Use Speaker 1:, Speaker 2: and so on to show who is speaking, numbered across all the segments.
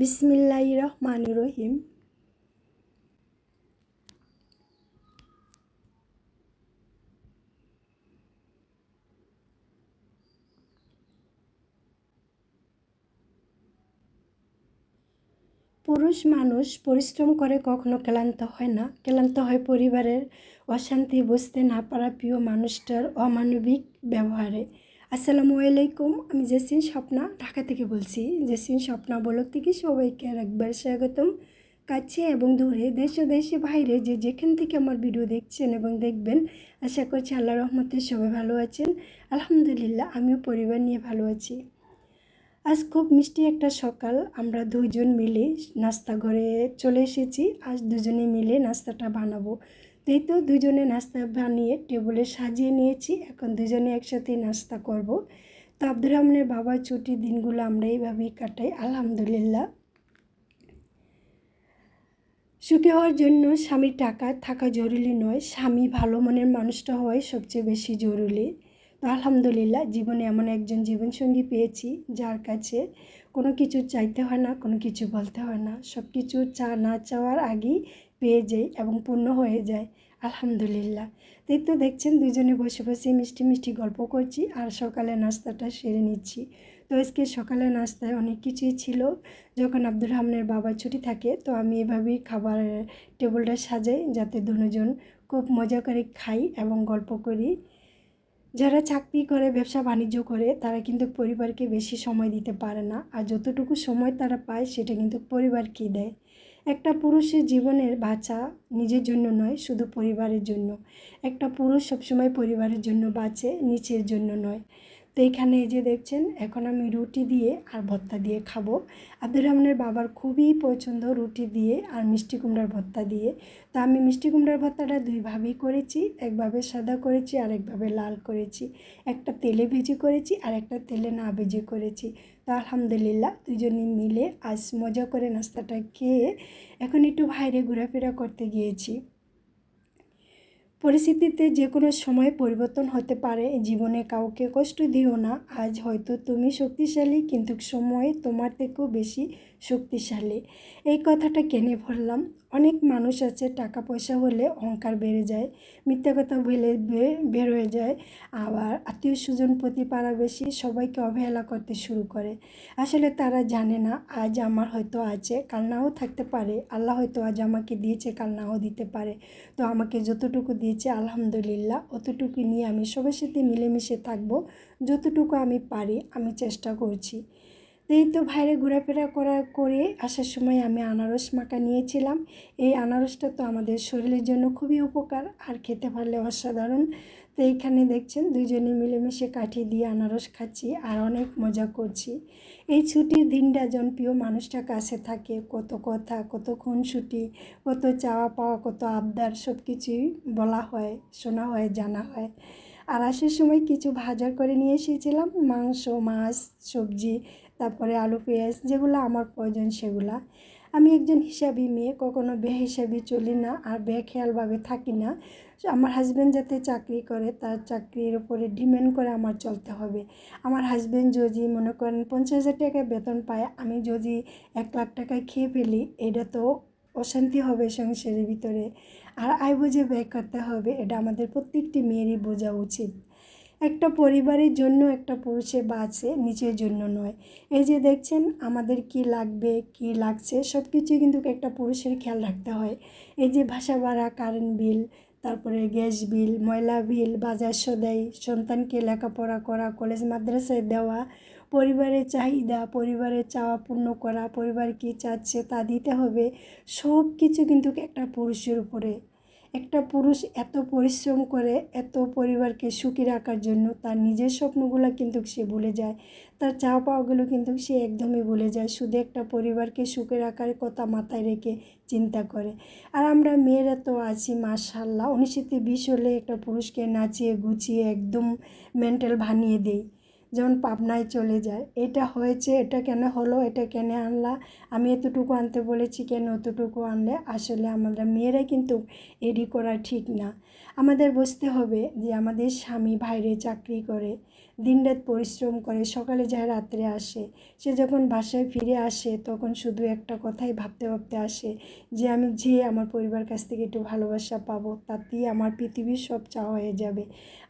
Speaker 1: বিসমিল্লাহ রহমান রহিম পুরুষ মানুষ পরিশ্রম করে কখনো ক্লান্ত হয় না। ক্লান্ত হয় পরিবারের অশান্তি বুঝতে না পারা প্রিয় মানুষটার অমানবিক ব্যবহারে। আসসালামু আলাইকুম, আমি জেসিন স্বপ্না, ঢাকা থেকে বলছি। জেসিন স্বপ্না বলক থেকে সবাইকে একবার স্বাগতম। কাছে এবং দূরে, দেশ ও দেশে বাইরে যে যেখান থেকে আমার ভিডিও দেখছেন এবং দেখবেন, আশা করছি আল্লাহ রহমতে সবাই ভালো আছেন। আলহামদুলিল্লাহ, আমিও পরিবার নিয়ে ভালো আছি। আজ খুব মিষ্টি একটা সকাল, আমরা দুজন মিলে নাস্তা ঘরে চলে এসেছি। আজ দুজনে মিলে নাস্তাটা বানাবো। এই তো দুজনে নাস্তা বানিয়ে টেবিলে সাজিয়ে নিয়েছি। এখন দুজনে একসাথে নাস্তা করব। তো আব্দুর রহমানের বাবার ছুটির দিনগুলো আমরা এইভাবেই কাটাই, আলহামদুলিল্লাহ। সুখী হওয়ার জন্য স্বামীর টাকা থাকা জরুরি নয়, স্বামী ভালো মনের মানুষটা হয় সবচেয়ে বেশি জরুরি। তো আলহামদুলিল্লাহ, জীবনে এমন একজন জীবনসঙ্গী পেয়েছি, যার কাছে কোনো কিছু চাইতে হয় না, কোনো কিছু বলতে হয় না। সব কিছু চা না চাওয়ার আগেই পেয়ে যাই এবং পূর্ণ হয়ে যায়। আলহামদুলিল্লাহ। তাই তো দেখছেন দুজনে বসে বসে মিষ্টি মিষ্টি গল্প করছি আর সকালে নাস্তাটা সেরে নিচ্ছি। তো আজকে সকালে নাস্তায় অনেক কিছুই ছিল। যখন আব্দুর রহমানের বাবার ছুটি থাকে, তো আমি এভাবেই খাবার টেবিলটা সাজাই যাতে দুজন খুব মজা করে খাই এবং গল্প করি। যারা চাকরি করে, ব্যবসা বাণিজ্য করে, তারা কিন্তু পরিবারকে বেশি সময় দিতে পারে না। আর যতটুকু সময় তারা পায়, সেটা কিন্তু পরিবারকেই দেয়। একটা পুরুষের জীবনের বাঁচা নিজের জন্য নয়, শুধু পরিবারের জন্য। একটা পুরুষ সবসময় পরিবারের জন্য বাঁচে নিচের জন্য নয়। তো এইখানে এই যে দেখছেন, এখন আমি রুটি দিয়ে আর ভর্তা দিয়ে খাব। আব্দুর রহমানের বাবার খুবই পছন্দ রুটি দিয়ে আর মিষ্টি কুমড়ার ভর্তা দিয়ে। তো আমি মিষ্টি কুমড়ার ভর্তাটা দুইভাবেই করেছি, একভাবে সাদা করেছি আর একভাবে লাল করেছি। একটা তেলে ভেজে করেছি আর একটা তেলে না ভেজে করেছি। তো আলহামদুলিল্লাহ দুজনে মিলে আজ মজা করে নাস্তাটা খেয়ে এখন একটু বাইরে ঘোরাফেরা করতে গিয়েছি। পরিস্থিতিতে যে কোনো সময় পরিবর্তন হতে পারে। জীবনে কাউকে কষ্ট দিও না। আজ হয়তো তুমি শক্তিশালী, কিন্তু সময় তোমার থেকেও বেশি শক্তিশালী। এই কথাটা কেনে ভরলাম অনেক মানুষ আছে টাকা পয়সা হলে অহংকার বেড়ে যায়, মিথ্যা কথা বলে বের হয়ে যায়। আবার আত্মীয় স্বজন প্রতি পাড়া বেশি, সবাইকে অবহেলা করতে শুরু করে। আসলে তারা জানে না, আজ আমার হয়তো আছে, কাল নাও থাকতে পারে। আল্লাহ হয়তো আজ আমাকে দিয়েছে, কাল নাও দিতে পারে। তো আমাকে যতটুকু দিয়েছে, আলহামদুলিল্লাহ। অতটুকু নিয়ে আমি সবার সাথে মিলেমিশে থাকব। যতটুকু আমি পারি, আমি চেষ্টা করছি। এই তো বাইরে ঘোরাফেরা করা করে আসার সময় আমি আনারস মাখা নিয়েছিলাম। এই আনারসটা তো আমাদের শরীরের জন্য খুবই উপকার, আর খেতে পারলে অসাধারণ। তো এইখানে দেখছেন দুজনে মিলেমিশে কাঠি দিয়ে আনারস খাচ্ছি আর অনেক মজা করছি। এই ছুটির দিনটা জন প্রিয় মানুষটা কাছে থাকে, কত কথা, কত ছুটি কত চাওয়া পাওয়া, কত আবদার সব কিছুই বলা হয়, শোনা হয়, জানা হয়। আর আসার সময় কিছু ভাজা করে নিয়ে এসেছিলাম, মাংস, মাছ, সবজি তারপরে আলু, পেঁয়াজ যেগুলো আমার প্রয়োজন সেগুলা। আমি একজন হিসাবই মেয়ে, কখনো হিসাবি চলি না আর বেখেয়ালভাবে থাকি না। আমার হাজব্যান্ড যাতে চাকরি করে, তার চাকরির উপরে ডিমেন্ড করে আমার চলতে হবে। আমার হাজব্যান্ড যদি মনে করেন পঞ্চাশ হাজার টাকা বেতন পায়, আমি যদি এক লাখ টাকায় খেয়ে ফেলি, এটা তো অশান্তি হবে সংসারের ভিতরে। আর আয় বুঝে ব্যয় করতে হবে, এটা আমাদের প্রত্যেকটি মেয়েরই বোঝা উচিত। একটা পরিবারের জন্য একটা পুরুষের বাঁচে নিজের জন্য নয়। এই যে দেখছেন আমাদের কি লাগবে, কি লাগছে সব কিছুই কিন্তু একটা পুরুষের খেয়াল রাখতে হয়। এই যে ভাষা ভাড়া কারেন্ট বিল তারপরে গ্যাস বিল ময়লা বিল বাজার সদাই, সন্তানকে লেখাপড়া করা কলেজ মাদ্রাসায় দেওয়া, পরিবারের চাহিদা, পরিবারের চাওয়া পূর্ণ করা, পরিবার কী চাচ্ছে তা দিতে হবে সব কিছু কিন্তু একটা পুরুষের উপরে একটা পুরুষ এত পরিশ্রম করে এত পরিবারকে সুখী রাখার জন্য তার নিজের স্বপ্নগুলো কিন্তু সে ভুলে যায়। তার চা পাওয়াগুলো কিন্তু সে একদমই ভুলে যায়। শুধু একটা পরিবারকে সুখে রাখার কথা মাথায় রেখে চিন্তা করে। আর আমরা মেয়েরা তো আছি মাশাল্লাহ উনিশশো বিশ হলে একটা পুরুষকে নাচিয়ে, গুছিয়ে একদম মেন্টাল ভানিয়ে দেয় যেমন পাবনায় চলে যায়, এটা হয়েছে, এটা কেন হলো, এটা কেন আনলা, আমি এতটুকু আনতে বলেছি কেন অতটুকু আনলে, আসলে আমাদের মেয়েরা কিন্তু এডি করা ঠিক না। আমাদের বুঝতে হবে যে আমাদের স্বামী বাইরে চাকরি করে দিনরাত পরিশ্রম করে, সকালে যায় রাত্রে আসে। সে যখন বাসায় ফিরে আসে, তখন শুধু একটা কথাই ভাবতে ভাবতে আসে যে, আমি যে আমার পরিবার কাছ থেকে একটু ভালোবাসা পাবো, তাতেই আমার পৃথিবীর সব চাওয়া হয়ে যাবে।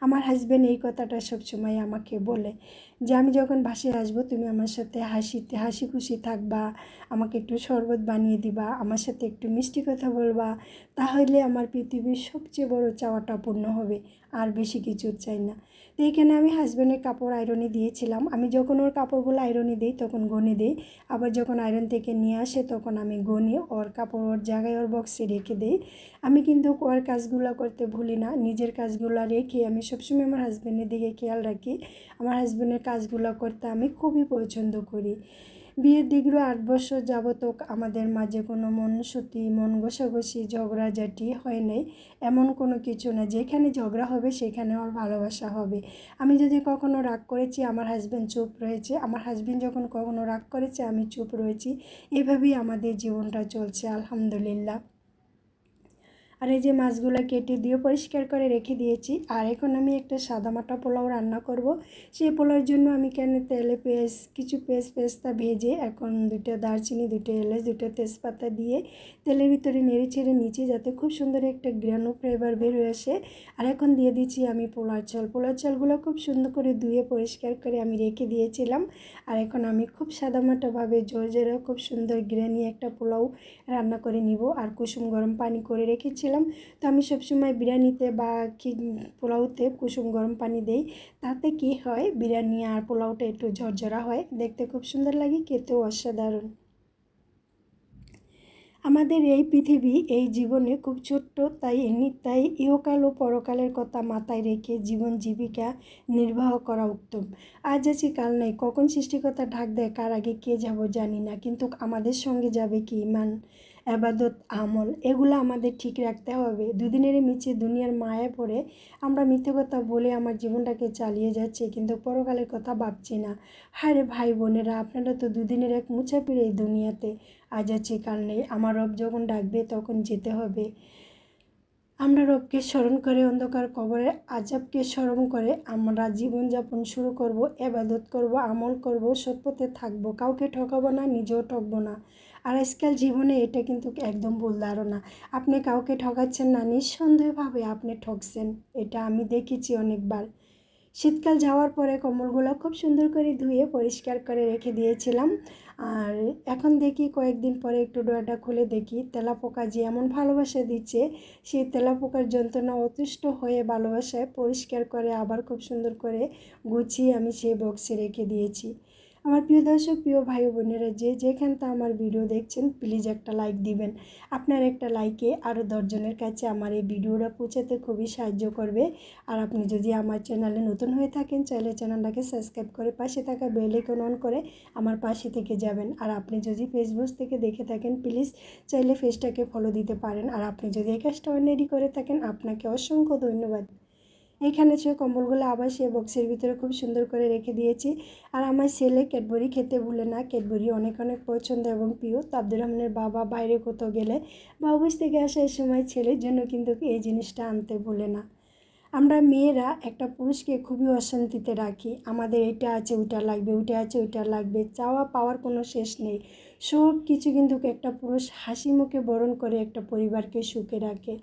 Speaker 1: আমার হাজব্যান্ড এই কথাটা সবসময় আমাকে বলে যে, আমি যখন বাসায় আসব, তুমি আমার সাথে হাসিতে হাসি খুশি থাকবা, আমাকে একটু শরবত বানিয়ে দিবা, আমার সাথে একটু মিষ্টি কথা বলবা, তাহলে আমার পৃথিবীর সবচেয়ে বড় চাওয়াটা পূর্ণ হবে, আর বেশি কিছু চাই না। তো এখানে আমি হাজব্যান্ডের কাপড় আয়রনে দিয়েছিলাম? আমি যখন ওর কাপড়গুলো আয়রনে দিই, তখন গনে দিই। আবার যখন আয়রন থেকে নিয়ে আসে, তখন আমি গনে। ওর কাপড় ওর জায়গায়, ওর বক্সে রেখে দিই। আমি কিন্তু ওর কাজগুলো করতে ভুলি না। নিজের কাজগুলো রেখে আমি সবসময় আমার হাজব্যান্ডের দিকে খেয়াল রাখি। আমার হাজব্যান্ডের কাজগুলো করতে আমি খুবই পছন্দ করি। বিয়ের দীর্ঘ আট বছর যাবতক আমাদের মাঝে কোনো মন সতী, মন ঘষাঘষি, ঝগড়াঝাটি হয় নাই। এমন কোনো কিছু না, যেখানে ঝগড়া হবে সেখানে আমার ভালোবাসা হবে। আমি যদি কখনো রাগ করেছি, আমার হাজব্যান্ড চুপ রয়েছে। আমার হাজব্যান্ড যখন কখনো রাগ করেছে, আমি চুপ রয়েছি। এভাবেই আমাদের জীবনটা চলছে, আলহামদুলিল্লাহ। আর এই যে মাছগুলো কেটে দিয়ে পরিষ্কার করে রেখে দিয়েছি, আর এখন আমি একটা সাদামাটা পোলাও রান্না করব। সেই পোলাওর জন্য আমি কেন তেলে পেঁয়াজ, কিছু পেঁয়াজ পেস্তা ভেজে এখন দুটো দারচিনি দুটো এলাচ দুটো তেজপাতা দিয়ে তেলের ভিতরে নেড়ে ছেড়ে নিচে যাতে খুব সুন্দর একটা গ্রানো ফ্লেভার বের হয়ে আসে। আর এখন দিয়ে দিচ্ছি আমি পোলার চাল। পোলার চালগুলো খুব সুন্দর করে ধুয়ে পরিষ্কার করে আমি রেখে দিয়েছিলাম। আর এখন আমি খুব সাদামাটাভাবে জোর জোরে খুব সুন্দর গ্রানি একটা পোলাও রান্না করে নিব। আর কুসুম গরম পানি করে রেখেছি করেছিলাম। তো আমি সবসময় বিরিয়ানিতে বা কি পোলাওতে কুসুম গরম পানি দেই। তাতে কি হয়, বিরিয়ানি আর পোলাওটা একটু ঝরঝরা হয়। দেখতে খুব সুন্দর লাগে, খেতেও অসাধারণ। আমাদের এই পৃথিবী, এই জীবনে খুব ছোট্ট, তাই তাই ইহকাল ও পরকালের কথা মাথায় রেখে জীবন জীবিকা নির্বাহ করা উত্তম। আজ আছি, কাল নাই। কখন সৃষ্টিকতা ঢাক দেয়, কার আগে কে যাব জানি না। কিন্তু আমাদের সঙ্গে যাবে কি ইমান? আবাদত, আমল, এগুলো আমাদের ঠিক রাখতে হবে। দুদিনের মিছে দুনিয়ার মায়া পড়ে আমরা মিথ্যে কথা বলে আমার জীবনটাকে চালিয়ে যাচ্ছি, কিন্তু পরকালের কথা ভাবছি না। হায় ভাই বোনেরা, আপনারা তো দুদিনের এক মুছাপির এই দুনিয়াতে আজ আছে কাল নেই, আমার রব যখন ডাকবে তখন যেতে হবে। আমরা রবকে স্মরণ করে, অন্ধকার কবরে আজাবকে স্মরণ করে আমরা জীবনযাপন শুরু করব এবাদত করব, আমল করব সৎপথে থাকব, কাউকে ঠকাবো না, নিজেও ঠকবো না। আর আজকাল জীবনে এটা কিন্তু একদম ভুল ধারণা। আপনি কাউকে ঠকাচ্ছেন না, নিঃসন্দেহভাবে আপনি ঠকছেন, এটা আমি দেখেছি অনেকবার। শীতকাল যাওয়ার পরে কম্বলগুলো খুব সুন্দর করে ধুয়ে পরিষ্কার করে রেখে দিয়েছিলাম। আর এখন দেখি কয়েকদিন পরে একটু ডোয়াটা খুলে দেখি, তেলাপোকা যে এমন ভালোবাসা দিচ্ছে, সেই তেলাপোকার যন্ত্রণা অতুষ্ট হয়ে ভালোবাসায় পরিষ্কার করে আবার খুব সুন্দর করে গুছিয়ে আমি সেই বক্সে রেখে দিয়েছি। আমার প্রিয় দর্শক, প্রিয় ভাই বোনেরা, যে যেখানটা আমার ভিডিও দেখছেন প্লিজ একটা লাইক দিবেন। আপনার একটা লাইকে আরও দশজনের কাছে আমার এই ভিডিওটা পৌঁছাতে খুবই সাহায্য করবে। আর আপনি যদি আমার চ্যানেলে নতুন হয়ে থাকেন চাইলে চ্যানেলটাকে সাবস্ক্রাইব করে পাশে থাকা বেল আইকন অন করে আমার পাশে থেকে যাবেন। আর আপনি যদি ফেসবুক থেকে দেখে থাকেন প্লিজ চাইলে ফেসটাকে ফলো দিতে পারেন। আর আপনি যদি এই কাজটা অলরেডি করে থাকেন, আপনাকে অসংখ্য ধন্যবাদ। এখানে সে কম্বলগুলো আবার সে বক্সের ভিতরে খুব সুন্দর করে রেখে দিয়েছি। আর আমার ছেলে ক্যাডবরি খেতে ভুলে না। ক্যাডবরি অনেক অনেক পছন্দ এবং প্রিয়। তো আব্দুর রহমানের বাবা বাইরে কোথাও গেলে বা অফিস থেকে আসার সময় ছেলের জন্য কিন্তু এই জিনিসটা আনতে ভুলে না। আমরা মেয়েরা একটা পুরুষকে খুবই অশান্তিতে রাখি। আমাদের এটা আছে, ওইটা লাগবে, ওইটা আছে, ওইটা লাগবে। চাওয়া পাওয়ার কোনো শেষ নেই। সব কিছু কিন্তু একটা পুরুষ হাসি মুখে বরণ করে একটা পরিবারকে সুখে রাখে।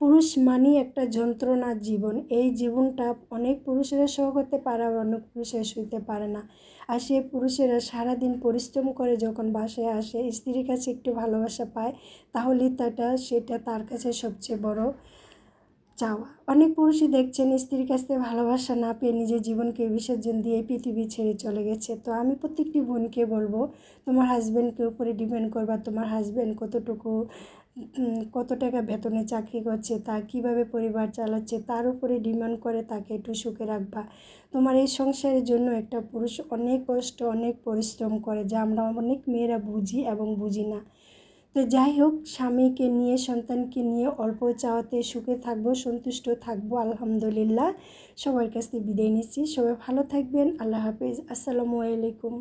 Speaker 1: পুরুষ মানি একটা যন্ত্রণার জীবন। এই জীবনটা অনেক পুরুষেরা সহ করতে পারে আর অনেক পুরুষেরা শুইতে পারে না। আর সে পুরুষেরা সারাদিন পরিশ্রম করে যখন বাসায় আসে, স্ত্রীর কাছে একটু ভালোবাসা পায়, তাহলে তাটা, সেটা তার কাছে সবচেয়ে বড় চাওয়া। অনেক পুরুষই দেখছেন স্ত্রীর কাছ থেকে ভালোবাসা না পেয়ে নিজের জীবনকে বিসর্জন দিয়ে পৃথিবী ছেড়ে চলে গেছে। তো আমি প্রত্যেকটি বোনকে বলব, তোমার হাজব্যান্ডকে উপরে ডিপেন্ড করবা, তোমার হাজব্যান্ড কতটুকু কত টাকা বেতনে চাকরি করছে, তা কীভাবে পরিবার চালাচ্ছে, তার উপরে ডিমান্ড করে তাকে একটু সুখে রাখবা। তোমার এই সংসারের জন্য একটা পুরুষ অনেক কষ্ট, অনেক পরিশ্রম করে, যা আমরা অনেক মেয়েরা বুঝি এবং বুঝি না। তো যাই হোক, স্বামীকে নিয়ে, সন্তানকে নিয়ে অল্প চাওয়াতে সুখে থাকব, সন্তুষ্ট থাকব, আলহামদুলিল্লাহ। সবার কাছ থেকে বিদায় নিচ্ছি। সবাই ভালো থাকবেন। আল্লাহ হাফেজ। আসসালামু আলাইকুম।